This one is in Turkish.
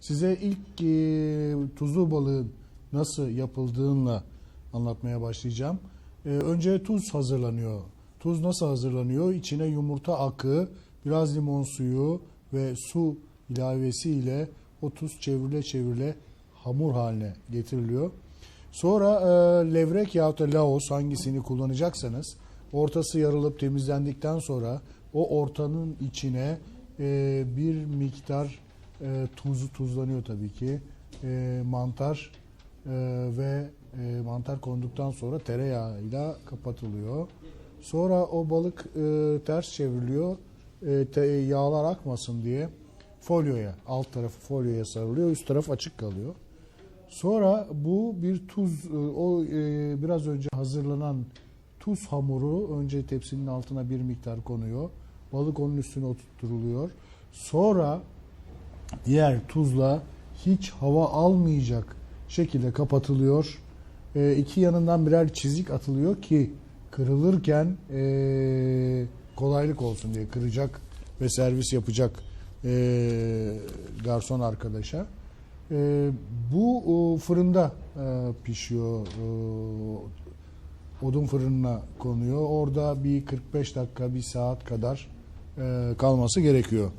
Size ilk e, tuzlu balığın nasıl yapıldığını anlatmaya başlayacağım. E, önce tuz hazırlanıyor. Tuz nasıl hazırlanıyor? İçine yumurta akı, biraz limon suyu ve su ilavesiyle o tuz çevrile çevrile hamur haline getiriliyor. Sonra e, levrek yahut da laos hangisini kullanacaksanız ortası yarılıp temizlendikten sonra o ortanın içine e, bir miktar e, tuzu tuzlanıyor tabii ki. E, mantar e, ve e, mantar konduktan sonra tereyağıyla kapatılıyor. Sonra o balık e, ters çevriliyor. E, te- yağlar akmasın diye folyoya, alt tarafı folyoya sarılıyor, üst taraf açık kalıyor. Sonra bu bir tuz, e, o e, biraz önce hazırlanan tuz hamuru önce tepsinin altına bir miktar konuyor. Balık onun üstüne oturtuluyor. Sonra diğer tuzla hiç hava almayacak şekilde kapatılıyor. E, iki yanından birer çizik atılıyor ki kırılırken e, kolaylık olsun diye kıracak ve servis yapacak e, garson arkadaşa. E, bu o, fırında e, pişiyor. E, odun fırınına konuyor. Orada bir 45 dakika, bir saat kadar e, kalması gerekiyor.